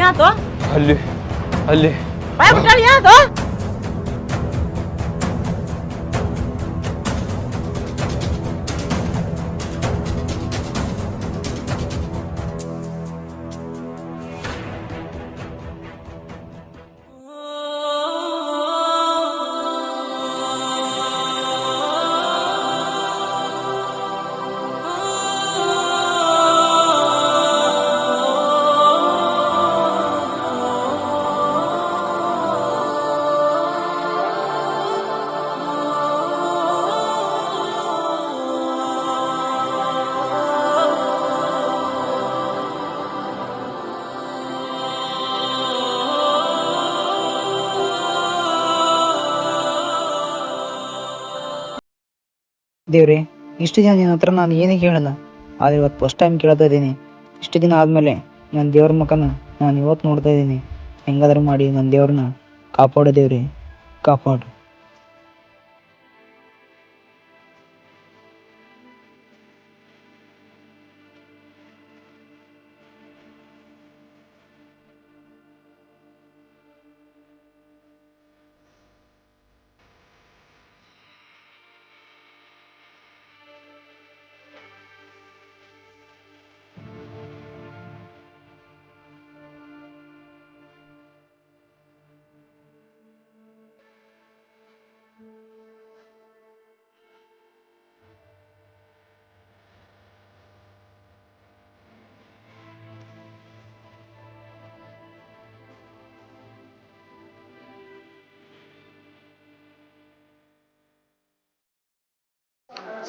ಏನಾತು ಅಲ್ಲಿ ಅಲ್ಲಿ. ಬಾಯ್ ಬಿಟ್ಟಾಳಿ ಏನಾತು ದೇವ್ರೆ, ಇಷ್ಟು ದಿನ ನಿನ್ನ ಹತ್ರ ನಾನು ಏನೇ ಕೇಳಲ್ಲ ಆದರೆ ಇವತ್ತು ಫಸ್ಟ್ ಟೈಮ್ ಕೇಳ್ತಾ ಇದ್ದೀನಿ. ಇಷ್ಟು ದಿನ ಆದಮೇಲೆ ನನ್ನ ದೇವ್ರ ಮುಖನ ನಾನು ಇವತ್ತು ನೋಡ್ತಾ ಇದ್ದೀನಿ. ಹೆಂಗಾದ್ರೂ ಮಾಡಿ ನನ್ನ ದೇವ್ರನ್ನ ಕಾಪಾಡೋ ದೇವ್ರಿ, ಕಾಪಾಡು.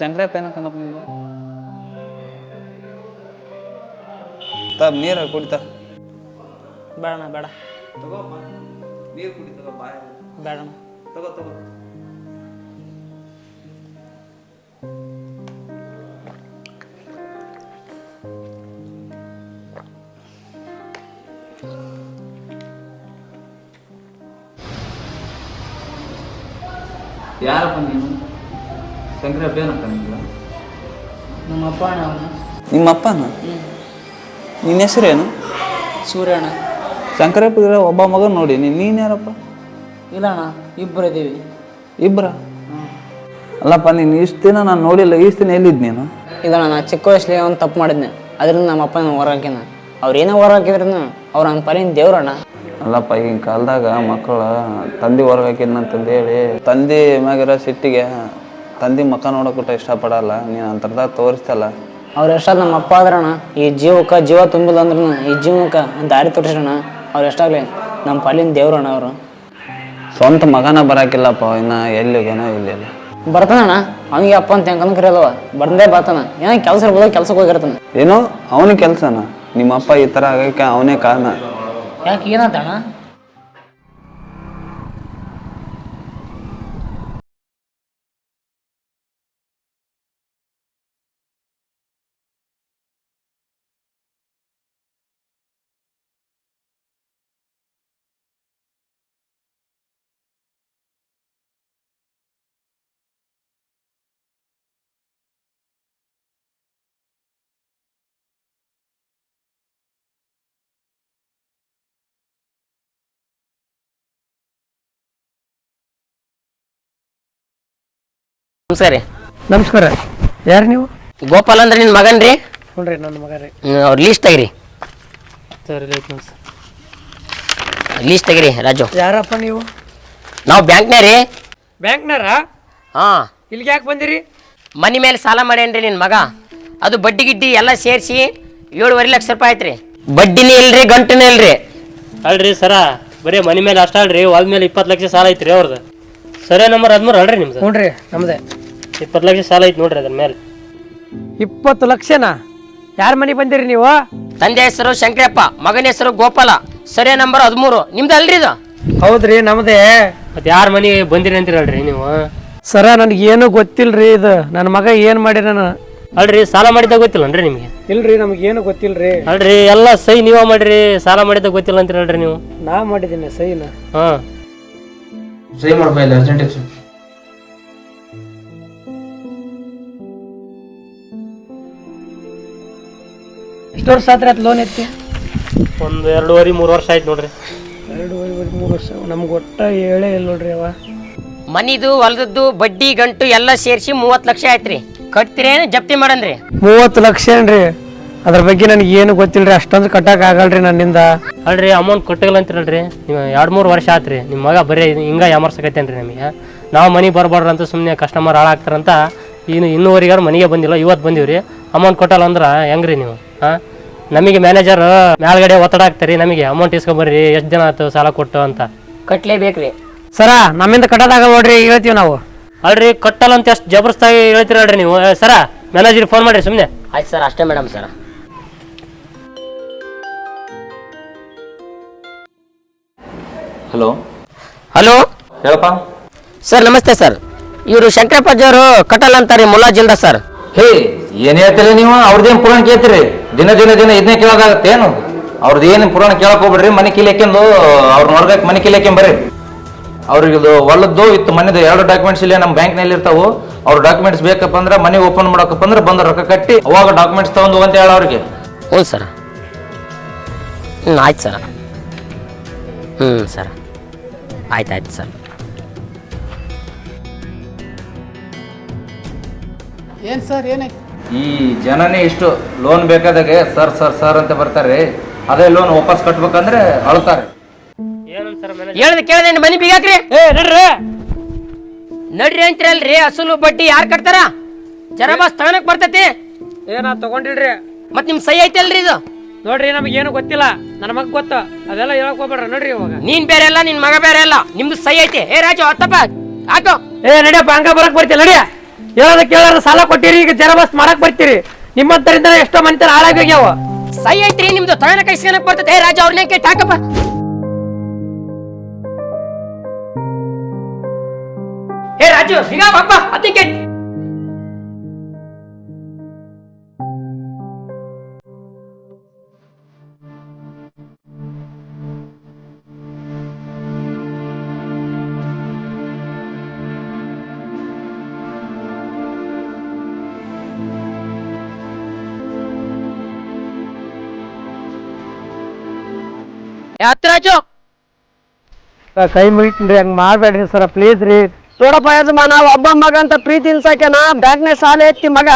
ಶಂಕರಪ್ಪ ಏನೋ ಕಣಪ್ಪ ನೀವು? ತ ನೀರು ಕುಡಿತ ಬೇಡಣ್ಣ ಬೇಡ ನೀರು ಕುಡಿ ತಗೋ ಬಾಯ್ ಬೇಡಣ್ಣ ತಗೋ ತಗೋ. ಯಾರಪ್ಪ ನೀನು ಶಂಕರಪ್ಪ ಏನಪ್ಪ ನಿಮ್ಗೆ ನಮ್ಮ ಅಪ್ಪ ಅಣ್ಣ ಅವನು. ನಿಮ್ಮ ಅಪ್ಪನ ನಿನ್ನ ಹೆಸರೇನು ಸೂರ್ಯಣ್ಣ. ಶಂಕರಪ್ಪ ಒಬ್ಬ ಮಗ ನೋಡಿ ನೀನು ನೀನು ಯಾರಪ್ಪ? ಇಲ್ಲ ಅಣ್ಣ ಇಬ್ಬರು ಇದ್ದೀವಿ ಇಬ್ಬರ ಅಲ್ಲಪ್ಪ ನೀನು ಇಷ್ಟು ದಿನ ನಾನು ನೋಡಿಲ್ಲ ಇಷ್ಟು ದಿನ ಎಲ್ಲಿದ್ದು ನೀನು? ಇದಣ್ಣ ನಾ ಚಿಕ್ಕ ವಯಸ್ಸಲ್ಲಿ ಒಂದು ತಪ್ಪು ಮಾಡಿದ್ನೆ. ಅದರಿಂದ ನಮ್ಮ ಅಪ್ಪ ಹೊರ ಹಾಕಿನ ಅವ್ರು ಏನೋ ಹೊರ ಹಾಕಿದ್ರೂ ಅವ್ರು ನನ್ನ ಪರಿನ ದೇವ್ರಣ್ಣ ಅಲ್ಲಪ್ಪ ಈಗಿನ ಕಾಲದಾಗ ಮಕ್ಕಳು ತಂದೆ ಹೊರಗಾಕಿದ್ನಂತಂದು ಹೇಳಿ ತಂದೆ ಮ್ಯಾಗಿರೋ ಸಿಟ್ಟಿಗೆ ತಂದೆ ಮಕ್ಕ ನೋಡೋಕೂಟ ಇಷ್ಟಪಡಲ್ಲ ನೀನು ಅಂತರ್ದಾಗ ತೋರಿಸ್ತಲ್ಲ. ಅವ್ರು ಎಷ್ಟಾದ್ ನಮ್ಮ ಅಪ್ಪ ಆದ್ರಣ್ಣ ಈ ಜೀವಕ್ಕೆ ಜೀವ ತುಂಬಿಲ್ಲ ಅಂದ್ರೂ ಈ ಜೀವಕ್ಕೆ ದಾರಿ ತೋರಿಸೋಣ ಅವ್ರು ಎಷ್ಟಾಗಲಿ ನಮ್ಮ ಪಾಲಿನ ದೇವ್ರಣ ಅವರು. ಸ್ವಂತ ಮಗನ ಬರಾಕಿಲ್ಲಪ್ಪ ಇನ್ನು ಎಲ್ಲಿಗೇನೋ ಇಲ್ಲಿಲ್ಲ. ಬರ್ತಾನಣ್ಣ ಅವನಿಗೆ ಅಪ್ಪ ಅಂತ ಹೆಂಗೆ ಕರೆಯಲ್ವ ಬಂದೇ ಬರ್ತಾನ ಏನೋ ಕೆಲಸ ಇರ್ಬೋದು ಕೆಲ್ಸಕ್ಕೆ ಹೋಗಿರ್ತಾನೆ. ಏನೋ ಅವನ ಕೆಲಸನ ನಿಮ್ಮಪ್ಪ ಈ ಥರ ಆಗಕ್ಕೆ ಅವನೇ ಕಾರಣ. ಯಾಕೆ ಏನಾತಣ್ಣ? ಸರಿ. ನಮಸ್ಕಾರ. ಯಾರು ನೀವು? ಗೋಪಾಲ್ ಅಂದ್ರೆ ನಿನ್ನ ಮಗನ್ ರೀ? ನೋಡ್ರಿ ನನ್ನ ಮಗ ರೀ. ಅವ್ರ ಲೀಸ್ಟ್ ತೆಗಿರಿ. ಸರಿ ಆಯ್ತು ಲೀಸ್ಟ್ ತೆಗಿರಿ ರಾಜು. ಯಾರಪ್ಪ ನೀವು? ನಾವು ಬ್ಯಾಂಕ್ನೇ ರೀ. ಬ್ಯಾಂಕ್ನಾರ ಹಾ. ಇಲ್ಲಿಗೆ ಯಾಕೆ ಬಂದಿರಿ? ಮನಿ ಮೇಲೆ ಸಾಲ ಮಾಡ್ಯಾನ್ರಿ ನಿನ್ ಮಗ. ಅದು ಬಡ್ಡಿ ಗಿಡ್ಡಿ ಎಲ್ಲ ಸೇರಿಸಿ ಏಳುವರೆ ಲಕ್ಷ ರೂಪಾಯಿ ಆಯ್ತ್ರಿ ಬಡ್ಡಿನೇ ಇಲ್ರಿ ಗಂಟನೇ ಇಲ್ರಿ. ಅಲ್ರಿ ಸರ ಬರೀ ಮನೆ ಮೇಲೆ ಅಷ್ಟ ಅಲ್ರಿ ಹೊಲ ಮೇಲೆ ಇಪ್ಪತ್ತು ಲಕ್ಷ ಸಾಲ ಐತ್ರಿ ಅವ್ರದ್ದು ಸರಿ ನಂಬರ್ ಹದಿಮೂರು ಅಲ್ರಿ ನಿಮ್ದು? ನೋಡ್ರಿ ನಮ್ದೆ. ಇಪ್ಪತ್ತು ಲಕ್ಷ ಸಾಲ ಐತಿ ನೋಡ್ರಿ ಅದ್ರ ಮೇಲೆ. ಇಪ್ಪತ್ತು ಲಕ್ಷನಾ? ಯಾರ ಮನೆಗೆ ಬಂದಿರಿ ನೀವು? ತಂದೆ ಹೆಸರು ಶಂಕರಪ್ಪ ಮಗನ ಹೆಸರು ಗೋಪಾಲ ಸರಿಯ ನಂಬರ್ ಹದಿಮೂರು. ನಿಮ್ದು ಅಲ್ರಿ ಇದು? ಹೌದ್ರಿ ನಮ್ದೇ. ಮತ್ತೆ ಯಾರ ಮನೆಗೆ ಬಂದಿರಿ ಅಂತೀರಲ್ರಿ ನೀವು? ಸರ ನನಗೆ ಏನು ಗೊತ್ತಿಲ್ರಿ ಇದು. ನನ್ನ ಮಗ ಏನು ನಾನು? ಅಲ್ರಿ ಸಾಲ ಮಾಡಿದ್ದ ಗೊತ್ತಿಲ್ಲನ್ರಿ ನಿಮಗೆ? ಇಲ್ರಿ ನಮ್ಗೆ ಏನು ಗೊತ್ತಿಲ್ರಿ. ಅಲ್ರಿ ಎಲ್ಲ ಸೈ ನೀವ ಮಾಡ್ರಿ ಸಾಲ ಮಾಡಿದ್ದ ಗೊತ್ತಿಲ್ಲ ಅಂತೀರಲ್ರಿ ನೀವು? ನಾ ಮಾಡಿದ್ದೀನಿ ಸೈನ. ಹಾ. ಸಹಿ ಮಾಡ್ಬೇಕು ಅರ್ಜೆಂಟ್ ಅರ್ಜೆಂಟ್ ಎಷ್ಟು ವರ್ಷ ಆತ್ರಿ ಅದು ಲೋನ್ ಐತಿ ಒಂದು ಎರಡೂವರೆ ಮೂರು ವರ್ಷ ಆಯ್ತು ನೋಡ್ರಿ. ಎರಡೂವರೆ ಮೂರು ವರ್ಷ. ನಮ್ಗೆ ಒಟ್ಟ ಹೇಳೇ ಇಲ್ಲ ನೋಡ್ರಿ ಅವ. ಮನಿದು ಹೊಲದದ್ದು ಬಡ್ಡಿ ಗಂಟು ಎಲ್ಲ ಸೇರಿಸಿ ಮೂವತ್ತು ಲಕ್ಷ ಆಯ್ತ್ರಿ. ಕಟ್ತಿರೇನು ಜಪ್ತಿ ಮಾಡನ್ರಿ? ಮೂವತ್ತು ಲಕ್ಷ ಏನ್ರಿ? ಅದ್ರ ಬಗ್ಗೆ ನನಗೆ ಏನು ಗೊತ್ತಿಲ್ರಿ. ಅಷ್ಟೊಂದು ಕಟ್ಟಕ್ ಆಗಲ್ರಿ ನನ್ನಿಂದ. ಅಲ್ರಿ ಅಮೌಂಟ್ ಕೊಟ್ಟಿಲ್ಲ ಅಂತಿರಲ್ರಿ ನೀವು ಎರಡು ಮೂರು ವರ್ಷ ಆತ್ರಿ. ನಿಮ್ಮ ಮಗ ಬರೀ ಹಿಂಗೆ ಯಾಮರ್ಸಕತ್ತೇನ್ರಿ ನಮಗೆ. ನಾವು ಮನೆಗೆ ಬರಬಾರ್ದು ಅಂತ ಸುಮ್ಮನೆ ಕಸ್ಟಮರ್ ಹಾಳಾಗ್ತಾರಂತ ಇನ್ನು ಇನ್ನೂವರೆಗಾರು ಮನೆಗೆ ಬಂದಿಲ್ಲ ಇವತ್ತು ಬಂದೀವ್ರಿ. ಅಮೌಂಟ್ ಕೊಟ್ಟಲ್ಲ ಅಂದ್ರೆ ಹೆಂಗ್ರಿ ನೀವು? ಹಾಂ? ನಮಗೆ ಮ್ಯಾನೇಜರ್ ಮೇಲ್ಗಡೆ ಒತ್ತಡ ಹಾಕ್ತಾರೆ ನಮಗೆ ಅಮೌಂಟ್ ಇಸ್ಕೊಂಬರ್ರಿ ಎಷ್ಟು ದಿನ ಆಯ್ತು ಸಾಲ ಕೊಟ್ಟು ಅಂತ. ಕಟ್ಲೇಬೇಕ್ರಿ. ಸರ ನಮ್ಮಿಂದ ಕಟ್ಟೋದಾಗ ನೋಡ್ರಿ ಹೇಳ್ತೀವಿ ನಾವು. ಅಲ್ರಿ ಕಟ್ಟಲ್ಲ ಅಂತ ಎಷ್ಟು ಜಬರ್ಸ್ತಾಗಿ ಹೇಳ್ತೀರಲ್ರಿ ನೀವು. ಏ, ಸರ ಮ್ಯಾನೇಜರ್ ಫೋನ್ ಮಾಡಿರಿ ಸುಮ್ಮನೆ ಆಯ್ತು ಸರ್ ಅಷ್ಟೇ ಮೇಡಮ್ ಸರ್. ಹಲೋ. ಹಲೋ. ಹೇಳಪ್ಪ. ಸರ್ ನಮಸ್ತೆ ಸರ್. ಇವರು ಶಂಕರಪ್ಪಜ್ಜವರು ಕಟ್ಟಲ್ ಅಂತಾರೆ ಮುಲಾಜಿಲ್ದ ಸರ್. ಹೇ ಏನ್ ಹೇಳ್ತೀರಿ ನೀವು? ಅವ್ರದ್ದೇನ್ ಪುರಾಣ ಕೇಳ್ತೀರಿ? ದಿನ ದಿನ ದಿನ ಇದನ್ನೇ ಕೇಳೋದಾಗತ್ತೆ ಏನು? ಅವ್ರದ್ದು ಏನು ಪುರಾಣ ಕೇಳಕ್ ಹೋಗ್ಬಿಡ್ರಿ ಮನೆ ಕಿಲಿಕೆಂದು ಅವ್ರು ನೋಡ್ಬೇಕು ಮನೆ ಕಿಲಿಕೆಂಬ ಬರ್ರಿ. ಅವ್ರಿಗೆ ಇದು ಹೊಲದ್ದು ಇತ್ತು ಮನೆದು ಎರಡು ಡಾಕ್ಯುಮೆಂಟ್ಸ್ ಇಲ್ಲೇ ನಮ್ಮ ಬ್ಯಾಂಕ್ನಲ್ಲಿ ಇರ್ತಾವು. ಅವ್ರ ಡಾಕ್ಯುಮೆಂಟ್ಸ್ ಬೇಕಪ್ಪ ಅಂದ್ರೆ ಮನೆ ಓಪನ್ ಮಾಡಕಪ್ಪ ಅಂದ್ರೆ ಬಂದು ರೊಕ್ಕ ಕಟ್ಟಿ ಅವಾಗ ಡಾಕ್ಯುಮೆಂಟ್ಸ್ ತಗೊಂಡು ಅಂತ ಹೇಳ ಅವ್ರಿಗೆ. ಹ್ಞೂ ಸರ್. ಹ್ಞೂ ಆಯ್ತು ಸರ್. ಹ್ಞೂ ಸರ್. ಆಯ್ತು ಆಯ್ತು ಸರ್. ಈ ಜನನೇ ಇಷ್ಟು ಲೋನ್ ಬೇಕಾದಾಗೆ ಸರ್ ಸರ್ ಸರ್ ಅಂತ ಬರ್ತಾರೆ. ಅದೇ ಲೋನ್ ವಾಪಸ್ ಕಟ್ಬೇಕಂದ್ರೆ ಅಳ್ತಾರೆ. ಹೇಳ್ದೆ ಕೇಳ್ದೆ ಮನೆ ಬೀಗಾಕ್ರಿ ನಡ್ರಿ. ಅಂತೀರಲ್ರಿ ಅಸಲು ಬಡ್ಡಿ ಯಾರು ಕಟ್ತಾರ? ಜರ ಸ್ಥಾನಕ್ಕೆ ಬರ್ತೈತಿ. ಏನ ತಗೊಂಡಿಲ್ರಿ. ಮತ್ ನಿಮ್ ಸಹಿ ಐತಲ್ರಿ ಇದು? ನೋಡ್ರಿ ನಮಗೆ ಏನು ಗೊತ್ತಿಲ್ಲ. ನನ್ನ ಮಗ ಗೊತ್ತ. ಅದೆಲ್ಲ ಹೇಳಕ್ ಹೋಗ್ಬೇಡ್ರಿ ನೋಡ್ರಿ ಇವಾಗ. ನೀನ್ ಬೇರೆ ಅಲ್ಲ ನಿನ್ ಮಗ ಬೇರೆ ಅಲ್ಲ. ನಿಮ್ದು ಸೈ ಐತಿ. ಏ ರಾಜು ಅತ್ತಪ್ಪ ಆಕೋ ಏ ನಡಿಯಪ್ಪ ಹಂಗ ಬರಕ್ ಬರ್ತೀಯ ನಡಿಯ. ಹೇಳೋದ ಕೇಳಾರ ಸಾಲ ಕೊಟ್ಟಿರಿ ಈಗ ಜರ ಬಸ್ ಮಾಡಕ್ ಬರ್ತೀರಿ. ನಿಮ್ಮಂತರಿಂದ ಎಷ್ಟೋ ಮನಿತನ ಹಾಳಾಗ್ಯಾವ ಸೈ ಐತ್ರಿ ನಿಮ್ದು ತಗೊಳಕ್ ಕೈ ಬರ್ತೈತೆ. ಹೇ ರಾಜು ಅವ್ರನ್ನೇ ಕೇಳಿ ಹಾಕಪ್ಪ. ಏ ರಾಜು ಈಗ ಬಾಪ್ಪ ಅದಕ್ಕೆ ಹತ್ತು ರಾಜು. ಕೈ ಮುಗಿತೀನಿ ಹಂಗ ಮಾಡ್ಬೇಡ್ರಿ ಸರ ಪ್ಲೀಸ್ ರೀ. ನೋಡಪ್ಪ ಯಜಮಾನ ಒಬ್ಬ ಮಗ ಅಂತ ಪ್ರೀತಿ ಇಲ್ಸಕ್ಯನ ಬ್ಯಾಂಕ್ನ ಸಾಲ ಎತ್ತಿ ಮಗ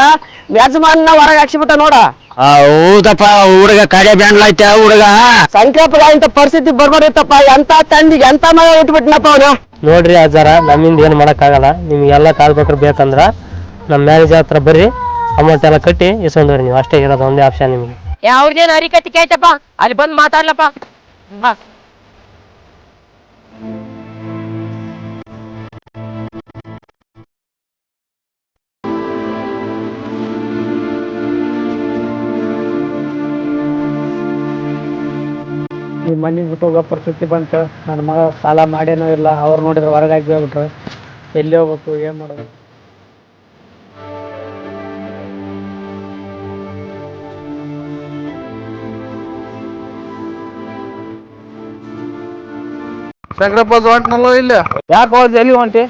ಯಜಮಾನ ಹೊರಗೆ ಹಾಕ್ಸಿಬಿಟ್ಟ ನೋಡ. ಹೌದಪ್ಪ ಹುಡುಗ ಕಡೆ ಬ್ಯಾಂಡ್ ಐತೆ ಹುಡುಗ? ಸಂಕೇಪ ಇಂತ ಪರಿಸ್ಥಿತಿ ಬರ್ಬಾರ್ದಿತ್ತಪ್ಪ ಎಂತ ತಂದಿಗೆ ಎಂತ ಮಗ ಇಟ್ಬಿಟ್ನಪ್ಪ ಅವನು? ನೋಡ್ರಿ ಅಜ್ಜಾರ ನಮ್ಮಿಂದ ಏನು ಮಾಡೋಕ್ಕಾಗಲ್ಲ. ನಿಮ್ಗೆಲ್ಲ ಕಾಲ್ ಬೇಕ್ರೆ ಬೇಕಂದ್ರ ನಮ್ಮ ಮ್ಯಾನೇಜರ್ ಹತ್ರ ಬರ್ರಿ. ಅಮೌಂಟ್ ಎಲ್ಲ ಕಟ್ಟಿ ಇಸ್ಕೊಂಡ್ರಿ ನೀವು. ಅಷ್ಟೇ ಇರೋದು ಒಂದೇ ಆಪ್ಷನ್ ನಿಮಗೆ. ಯಾವ್ದೇನು ಅರಿಕಟ್ಟಿ ಕೇಳ್ತಪ್ಪ ಅಲ್ಲಿ ಬಂದು ಮಾತಾಡ್ಲಪ್ಪ. ಬಾ ಈ ಮನೆ ಬಿಟ್ಟು ಹೋಗೋ ಪರಿಸ್ಥಿತಿ ಬಂತು. ನನ್ನ ಮಗ ಸಾಲ ಮಾಡೇನೋ ಇಲ್ಲ. ಅವ್ರು ನೋಡಿದ್ರೆ ಹೊರಗೆ ಹಾಕಿ ಹೋಗ್ಬಿಟ್ರೆ. ಎಲ್ಲಿ ಹೋಗ್ಬೇಕು, ಏನು ಮಾಡೋದು ಶಂಕರಪ್ಪ ಹೊಂಟ್ನಲ್ಲೋ ಇಲ್ಲ? ಯಾಕೆ ಹೋದ್ ಎಲ್ಲಿ ಹೊಂಟಿ?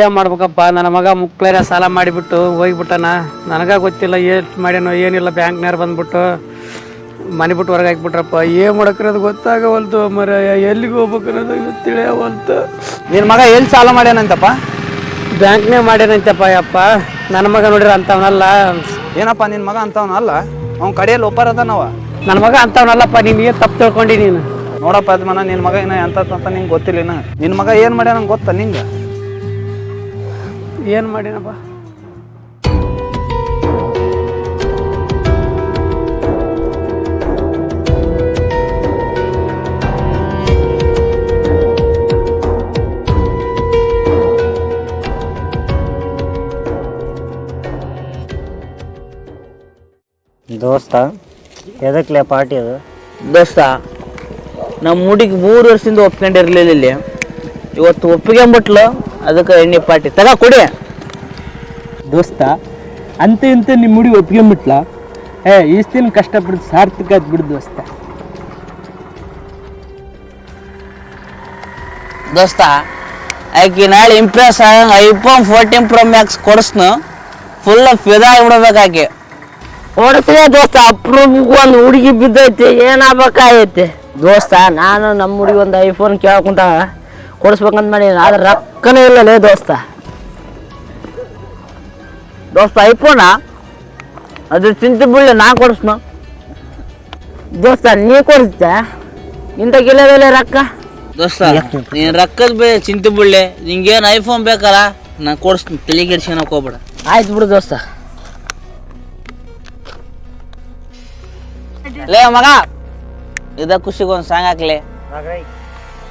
ಏನ್ ಮಾಡ್ಬೇಕಪ್ಪ? ನನ್ನ ಮಗ ಮುಕ್ಳೇರ ಸಾಲ ಮಾಡಿಬಿಟ್ಟು ಹೋಗ್ಬಿಟ್ಟನ. ನನಗ ಗೊತ್ತಿಲ್ಲ ಎಷ್ಟು ಮಾಡ್ಯಾನೋ ಏನಿಲ್ಲ ಬ್ಯಾಂಕ್ನಾರ ಬಂದ್ಬಿಟ್ಟು ಮನೆ ಬಿಟ್ಟು ಹೊರಗೆ ಹಾಕ್ಬಿಟ್ರಪ್ಪ. ಏನ್ ಮಾಡಕ್ರದು ಗೊತ್ತಾಗವಲ್ತು ಮರ ಎಲ್ಲಿಗೆ ಹೋಗ್ಬೇಕು ಅನ್ನೋದು ತಿಳಿಯವಂತ ನಿನ್ ಮಗ ಎಲ್ಲಿ ಸಾಲ ಮಾಡ್ಯಾನಂತಪ್ಪ? ಬ್ಯಾಂಕ್ನೇ ಮಾಡ್ಯಾನಂತಪ್ಪ ಯಪ್ಪ. ನನ್ನ ಮಗ ನೋಡಿರ ಅಂತವನಲ್ಲ. ಏನಪ್ಪ ನಿನ್ ಮಗ ಅಂತವನಲ್ಲ ಅವ್ನ ಕಡೆಯಲ್ಲಿ ಒಪ್ಪರ್ ಅದಾನವ ನನ್ನ ಮಗ ಅಂತವನಲ್ಲಪ್ಪ ನೀನು ತಪ್ಪು ತಿಳ್ಕೊಂಡಿ ನೀನು? ನೋಡಪ್ಪ ಅದ್ಮನ ನಿನ್ನ ಮಗ ಏನ ಎಂತ ಅಂತ ನಿಂಗೆ ಗೊತ್ತಿಲ್ಲ ಇನ್ನ. ನಿನ್ ಮಗ ಏನು ಮಾಡ್ಯಾನ ನಂಗೆ ಗೊತ್ತಾ ನಿಂಗೆ? ಏನು ಮಾಡಿನಪ್ಪ? ದೋಸ್ತ ಎದಕ್ಲೆ ಪಾರ್ಟಿ ಅದು? ದೋಸ್ತ ನಮ್ಮ ಹುಡುಗಿ ಮೂರು ವರ್ಷದಿಂದ ಒಪ್ಕೊಂಡಿರ್ಲಿಲ್ಲ ಇಲ್ಲಿ. ಇವತ್ತು ಒಪ್ಪಿಗೆಂಬಿಟ್ಲು ಅದಕ್ಕೆ ಎಣ್ಣೆ ಪಾಟಿ ತಗ ಕೊಡಿ. ದೋಸ್ತ ಅಂತ ಇಂತ ನಿಮ್ಮ ಹುಡುಗಿ ಒಪ್ಕೊಂಬಿಟ್ಲ ಏ ಈಸ್ತಿನ ದಿನ ಕಷ್ಟಪಟ್ಟು ಸಾರ್ಥಕ ಆಯ್ತು ಬಿಡು ದೋಸ್ತ. ದೋಸ್ತ ಆಕಿ ನಾಳೆ ಇಂಪ್ರೆಸ್ ಆಗಂಗೆ ಐಫೋನ್ ಫೋರ್ಟೀನ್ ಪ್ರೊ ಮ್ಯಾಕ್ಸ್ ಕೊಡಿಸ್ನು. ಫುಲ್ ಫಿದಾ ಆಗ್ಬಿಡ್ಬೇಕು ಆಕೆ. ದೋಸ್ತ ಅಪ್ರೂಪಕ್ಕೆ ಒಂದು ಹುಡುಗಿ ಬಿದ್ದೈತಿ ಏನಾಗಬೇಕಾಗೈತಿ? ದೋಸ್ತ ನಾನು ನಮ್ಮ ಹುಡುಗಿ ಒಂದು ಐಫೋನ್ ಕೇಳ್ಕೊಂತ ಕೊಡಿಸ್ಬೇಕಂತ ಮಾಡಿ ಆದ್ರೆ ರೊಕ್ಕನೇ ಇಲ್ಲಲೇ ದೋಸ್ತ. ದೋಸ್ತ ಐಫೋನಾ ಅದ್ರ ಚಿಂತೆ ಬಿಡ್ಲಿ ನಾ ಕೊಡಿಸ್ನು. ದೋಸ್ತ ನೀ ಕೊಡಿಸ್ತ ಇಂಥ ಗಿಲ್ಲದಲ್ಲೇ ರೊಕ್ಕ? ದೋಸ್ತ ನೀನು ರೊಕ್ಕದ ಬೇ ಚಿಂತೆ ಬಿಡ್ಲಿ ನಿಂಗೇನು ಐಫೋನ್ ಬೇಕಲ್ಲ ನಾ ಕೊಡಿಸ್ತೀನಿ ತಲೆ ಕೆಡ್ಸ್ಕೊಳಕ್ ಹೋಗ್ಬೇಡ. ಆಯ್ತು ಬಿಡು ದೋಸ್ತ. ಲೇ ಮಗ ಇದ ಖುಷಿಗೆ ಒಂದು ಸಾಂಗ್ ಹಾಕ್ಲಿ.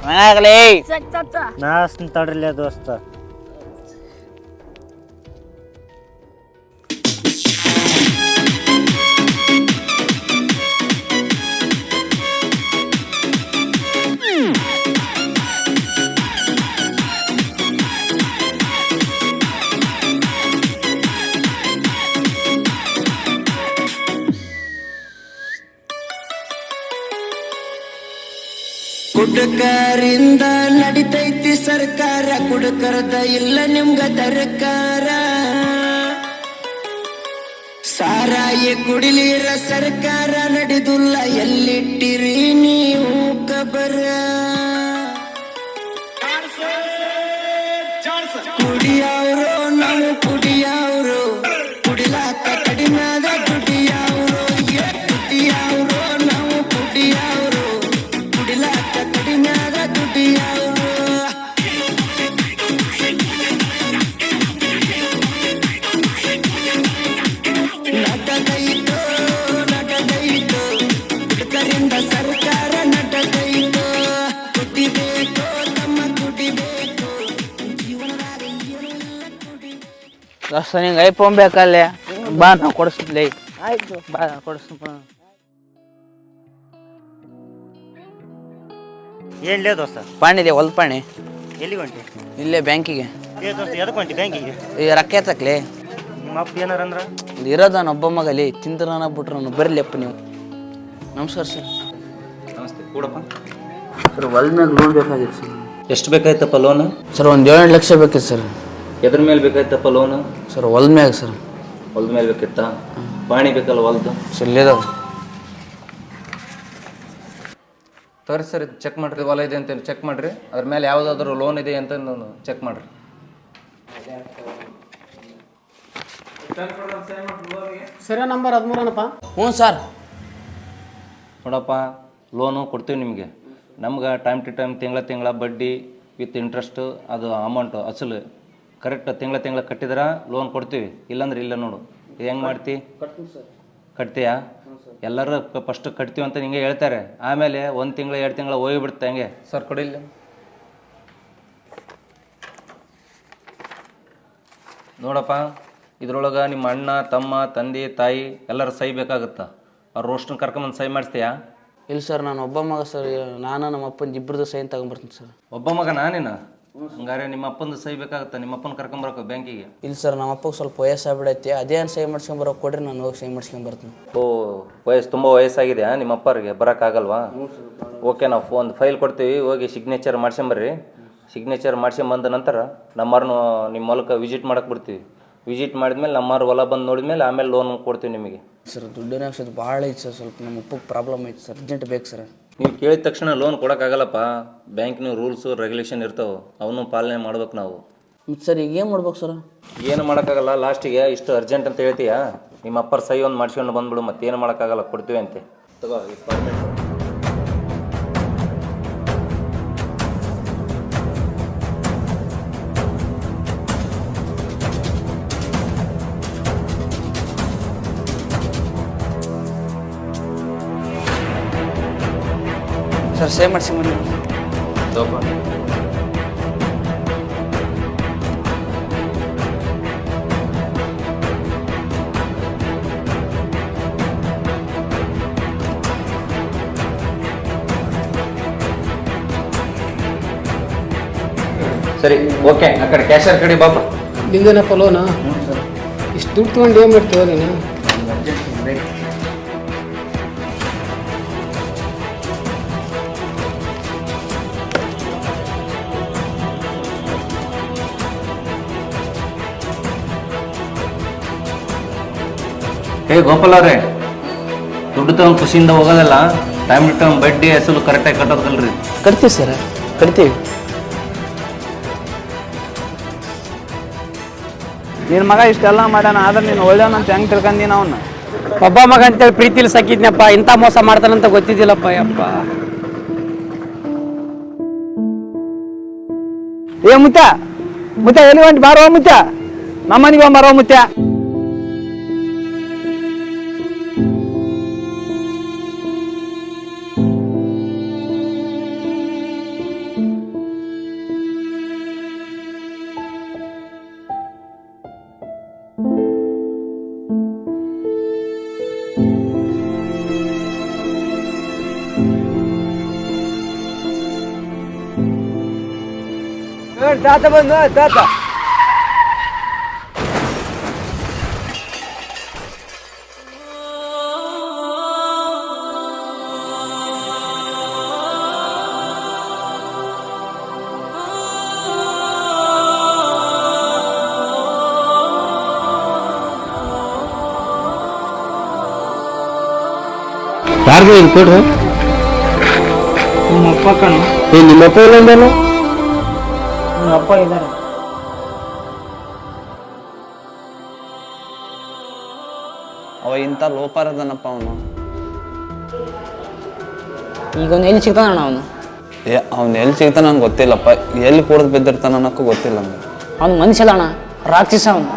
ಸಾಂಗ್ ಹಾಕ್ಲಿ. ನಾ ತಡ್ರಲೇ ದೋಸ್ತ. ಕುಡುಕರಿಂದ ನಡಿತೈತಿ ಸರ್ಕಾರ ಕುಡುಕರದ ಇಲ್ಲ ನಿಮ್ಗ ತರಕಾರ ಸಾರಾಯಿ ಕುಡಿಲಿರ ಸರ್ಕಾರ ನಡೆದುಲ್ಲ ಎಲ್ಲಿಟ್ಟಿರಿ ದೋಸ್ತ ನಿಂಗೆ ಐಫೋನ್ ಬೇಕಲ್ಲೇ? ಬಾ ನಾವು ಕೊಡಿಸ್ತಿದ್ಲೆ ಆಯ್ತು. ಬಾ ಕೊಡಿಸ್ತೀನಿ ಏನ್ಲೇ ದೋಸ್ತ? ಪಾಣಿದೆ ಹೊಲ್ದ ಪಾಣಿ. ಎಲ್ಲಿಗೆ ಹೊಂಟಿ? ಇಲ್ಲೇ ಬ್ಯಾಂಕಿಗೆ. ಏ ದೋಸ್ತ ಎದಕ್ಕೆ ಹೊಂಟಿ ಬ್ಯಾಂಕಿಗೆ? ಈ ರೊಕ್ಕ ಎತ್ತಕ್ಲೆ ನಿಮ್ಮ ಅಪ್ಪ ಏನಾರ ಅಂದ್ರ? ಇರೋದ ನಾನು ಒಬ್ಬ ಮಗಲಿ ತಿಂದ್ರನ ಬಿಟ್ರು ನಾನು ಬರಲಿಯಪ್ಪ ನೀವು. ನಮಸ್ಕಾರ ಸರ್. ನಮಸ್ತೆ ಕೂಡಪ್ಪ. ಸರ್ ಹೊಲ್ದ ಮ್ಯಾಗ ಲೋನ್ ಬೇಕಾಗಿತ್ತು ಸರ್. ಎಷ್ಟು ಬೇಕಾಯ್ತಪ್ಪ ಲೋನ್ ಸರ್ ಒಂದು ಏಳೆಂಟು ಲಕ್ಷ ಬೇಕಿತ್ತು ಸರ್. ಎದ್ರ ಮೇಲೆ ಬೇಕಾಯ್ತಪ್ಪ ಲೋನ್ ಸರ್ ಹೊಲ್ದ ಮ್ಯಾಗ ಸರ್. ಹೊಲದ ಮೇಲೆ ಬೇಕಿತ್ತ? ಪಾಣಿ ಬೇಕಲ್ಲ ಹೊಲ್ದು? ಸರ್ ಇಲ್ಲಿದಾವ ತೋರಿ ಸರ್ ಚೆಕ್ ಮಾಡ್ರಿ ಹೊಲ ಇದೆ ಅಂತ ಚೆಕ್ ಮಾಡ್ರಿ. ಅದ್ರ ಮೇಲೆ ಯಾವುದಾದ್ರೂ ಲೋನ್ ಇದೆ ಅಂತ ನಾನು ಚೆಕ್ ಮಾಡ್ರಿ. ಸರಿಯ ನಂಬರ್ ಹದಿಮೂರನಪ್ಪ ಹ್ಞೂ ಸರ್. ನೋಡಪ್ಪ ಲೋನು ಕೊಡ್ತೀವಿ ನಿಮಗೆ. ನಮ್ಗೆ ಟೈಮ್ ಟು ಟೈಮ್ ತಿಂಗಳ ತಿಂಗಳ ಬಡ್ಡಿ ವಿತ್ ಇಂಟ್ರೆಸ್ಟು ಅದು ಅಮೌಂಟು ಅಸಲು ಕರೆಕ್ಟ್ ತಿಂಗಳ ತಿಂಗಳ ಕಟ್ಟಿದ್ರೆ ಲೋನ್ ಕೊಡ್ತೀವಿ. ಇಲ್ಲಾಂದ್ರೆ ಇಲ್ಲ ನೋಡು. ಹೆಂಗೆ ಮಾಡ್ತಿ? ಕಟ್ತೀಯಾ? ಎಲ್ಲರೂ ಫಸ್ಟ್ ಕಟ್ತೀವಿ ಅಂತ ನಿಂಗೆ ಹೇಳ್ತಾರೆ. ಆಮೇಲೆ ಒಂದು ತಿಂಗಳು ಎರಡು ತಿಂಗಳು ಹೋಗಿಬಿಡುತ್ತೆ ಹಂಗೆ. ಸರ್ ಕೊಡಿಲ್ಲ ನೋಡಪ್ಪ ಇದ್ರೊಳಗೆ ನಿಮ್ಮ ಅಣ್ಣ ತಮ್ಮ ತಂದೆ ತಾಯಿ ಎಲ್ಲರೂ ಸಹಿ ಬೇಕಾಗುತ್ತಾ? ಅವ್ರು ರೋಸ್ಟನ್ನು ಕರ್ಕೊಂಬಂದು ಸಹಿ ಮಾಡಿಸ್ತೀಯಾ? ಇಲ್ಲ ಸರ್ ನಾನು ಒಬ್ಬ ಮಗ ಸರ್. ನಾನು ನಮ್ಮ ಅಪ್ಪನ ಇಬ್ಬರದ್ದು ಸೈನ್ ತಗೊಂಬರ್ತೀನಿ ಸರ್. ಒಬ್ಬ ಮಗ ನಾನೇನು ಹಂಗಾರೆ ನಿಮ್ಮ ಅಪ್ಪಂದು ಸಹಿ ಬೇಕಾಗುತ್ತಾ? ನಿಮ್ಮ ಅಪ್ಪನ ಕರ್ಕೊಂಬರಕ್ಕೆ ಬ್ಯಾಂಕಿಗೆ? ಇಲ್ಲ ಸರ್ ನಮ್ಮ ಅಪ್ಪಗೆ ಸ್ವಲ್ಪ ವಯಸ್ಸಾಗ್ಬಿಡೈತಿ. ಅದೇನು ಸಹಿ ಮಾಡ್ಸ್ಕೊಂಬರೋ ಕೊಡ್ರಿ ನಾನು ಹೋಗಿ ಸಹಿ ಮಾಡ್ಸ್ಕೊಂಬರ್ತೀನಿ ಓ ವಯಸ್ಸು ತುಂಬ ವಯಸ್ಸಾಗಿದೆ ನಿಮ್ಮ ಅಪ್ಪರಿಗೆ ಬರೋಕ್ಕಾಗಲ್ವಾ ಓಕೆ ನಾವು ಫೋನ್ ಫೈಲ್ ಕೊಡ್ತೀವಿ ಹೋಗಿ ಸಿಗ್ನೇಚರ್ ಮಾಡ್ಸ್ಕೊಂಬರ್ರಿ ಸಿಗ್ನೇಚರ್ ಮಾಡ್ಸ್ಕೊಂಬಂದ ನಂತರ ನಮ್ಮವ್ರನ್ನ ನಿಮ್ಮ ಮೂಲಕ ವಿಸಿಟ್ ಮಾಡಕ್ಕೆ ಬಿಡ್ತೀವಿ. ವಿಸಿಟ್ ಮಾಡಿದ್ಮೇಲೆ ನಮ್ಮವ್ರ ಹೊಲ ಬಂದು ನೋಡಿದ್ಮೇಲೆ ಆಮೇಲೆ ಲೋನ್ ಕೊಡ್ತೀವಿ ನಿಮಗೆ. ಸರ್ ದುಡ್ಡಿನ ಸ್ವಲ್ಪ ಭಾಳ ಐತೆ ಸರ್ ಸ್ವಲ್ಪ ನಮ್ಮ ಅಪ್ಪಗೆ ಪ್ರಾಬ್ಲಮ್ ಐತೆ ಸರ್ ಅರ್ಜೆಂಟ್ ಬೇಕು ಸರ್. ನೀವು ಕೇಳಿದ ತಕ್ಷಣ ಲೋನ್ ಕೊಡೋಕ್ಕಾಗಲ್ಲಪ್ಪ. ಬ್ಯಾಂಕ್ನ ರೂಲ್ಸು ರೆಗ್ಯುಲೇಷನ್ ಇರ್ತಾವೆ. ಅವನು ಪಾಲನೆ ಮಾಡ್ಬೇಕು ನಾವು. ಮತ್ತು ಸರ್ ಈಗ ಏನು ಮಾಡ್ಬೇಕು ಸರ್? ಏನು ಮಾಡೋಕ್ಕಾಗಲ್ಲ. ಲಾಸ್ಟಿಗೆ ಇಷ್ಟು ಅರ್ಜೆಂಟ್ ಅಂತ ಹೇಳ್ತೀಯಾ? ನಿಮ್ಮ ಅಪ್ಪರ ಸಹಿ ಒಂದು ಮಾಡಿಸ್ಕೊಂಡು ಬಂದ್ಬಿಡು ಮತ್ತೇನು ಮಾಡೋಕ್ಕಾಗಲ್ಲ ಕೊಡ್ತೀವಿ ಅಂತೆ. ತಗೋ ಈ permit. ಸರ್ ಸೇವ್ ಮಾಡಿಸಿ ತಗೋ. ಸರಿ ಓಕೆ ಆ ಕಡೆ ಕ್ಯಾಶರ್ ಕಡೆ ಬಾಪ. ನಿಂದೇನಪ್ಪ ಲೋನಾ ಇಷ್ಟು ದುಡ್ಡು ತೊಗೊಂಡು ಏನು ಮಾಡ್ತೀವ ನೀನು? ಏ ಗೋಪಾಲ ಅವ್ರೆ ದುಡ್ಡು ತಗೊಂಡು ಖುಷಿಯಿಂದ ಹೋಗೋದಲ್ಲ ಟೈಮ್ ಟು ಟೈಮ್ ಬಡ್ಡಿ ಅಸಲು ಕರೆಕ್ಟಾಗಿ ಕಟ್ಟೋದಲ್ರಿ ಕಟ್ತೀವಿ ಸರ್ ಕಟ್ತೀವಿ. ನಿನ್ನ ಮಗ ಇಷ್ಟೆಲ್ಲ ಮಾಡ್ಯಾನ ಆದ್ರೆ ನೀನು ಒಳ್ಳೆಯವನಂತ ಹೆಂಗೆ ತಿಳ್ಕೊಂಡಿನ ಅವನ್ನ ಒಬ್ಬ ಮಗ ಅಂತೇಳಿ ಪ್ರೀತಿಲಿ ಸಾಕಿದ್ನಪ್ಪ ಇಂಥ ಮೋಸ ಮಾಡ್ತಾನಂತ ಗೊತ್ತಿದ್ದಿಲ್ಲಪ್ಪ ಯಪ್ಪ. ಏ ಮುತ್ಯ ಮುತ್ಯ ಎಲ್ಲಿ ಹೊಂಟಿ? ಬಾರೋ ಮುತ್ಯ. ನಮ್ಮನಿಗೆ ಬರೋ ಮುತ್ಯ. ತಾತ ಬಂದು ತಾತ. ಯಾರಿಗೂ ಇದು ಕೊಡ್ರಿ? ನಿಮ್ಮಪ್ಪ ಕಣ. ಏ ನಿಮ್ಮಪ್ಪ ಇಲ್ಲ ಅಂದಲ್ಲ ನಿಮ್ಮ ಅಪ್ಪ ಇದ್ದಾರೆ. ಅವ ಇಂಥ ಲೋಪಾರದನಪ್ಪ ಅವನು. ಈಗ ಅವ್ನು ಎಲ್ಲಿ ಸಿಗ್ತಾನಣ್ಣ ಅವನು? ಏ ಅವ್ನು ಎಲ್ಲಿ ಸಿಗ್ತಾನ ನಂಗೆ ಗೊತ್ತಿಲ್ಲಪ್ಪ. ಎಲ್ಲಿ ಕೂಡ ಬಿದ್ದಿರ್ತಾನ ಅನ್ನೋಕ್ಕೂ ಗೊತ್ತಿಲ್ಲ ಅವನು ಅವ್ನು ಮನುಷ್ಯಲ್ಲ ಅಣ್ಣ. ರಾಕ್ಷಸ ಅವನು.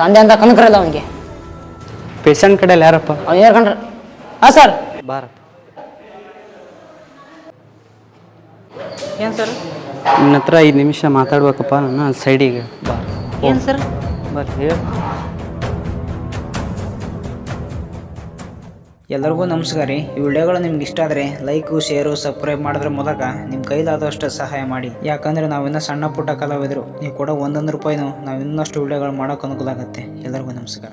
ತಂದೆ ಅಂತ ಕನಕರಲ್ಲ ಅವನಿಗೆ. ಪೇಷಂಟ್ ಕಡೆಯಲ್ಲಿ ಯಾರಪ್ಪ? ಅವ್ನು ಯಾರ್ಕಂಡ್ರ ಹಾಂ ಸರ್ ಬಾರಪ್ಪ ಏನು ಸರ್ ನಿನ್ನ ಹತ್ರ ಐದು ನಿಮಿಷ ಮಾತಾಡ್ಬೇಕಪ್ಪ ನನ್ನ ಸೈಡಿಗೆ. ಬಾ. ಏನು ಸರ್? ಬರ್ರಿ ಹೇಳು. ಎಲ್ಲರಿಗೂ ನಮಸ್ಕಾರ ರೀ. ಈ ವಿಡಿಯೋಗಳು ನಿಮ್ಗೆ ಇಷ್ಟ ಆದರೆ ಲೈಕು ಶೇರು ಸಬ್ಸ್ಕ್ರೈಬ್ ಮಾಡೋದ್ರ ಮೂಲಕ ನಿಮ್ಮ ಕೈಲಾದಷ್ಟು ಸಹಾಯ ಮಾಡಿ. ಯಾಕಂದರೆ ನಾವಿನ್ನ ಸಣ್ಣ ಪುಟ್ಟ ಕಲಾವಿದರು. ನೀವು ಕೂಡ ಒಂದೊಂದು ರೂಪಾಯಿನೂ ನಾವು ಇನ್ನಷ್ಟು ವಿಡಿಯೋಗಳು ಮಾಡೋಕ್ಕೆ ಅನುಕೂಲ ಆಗುತ್ತೆ. ಎಲ್ಲರಿಗೂ ನಮಸ್ಕಾರ.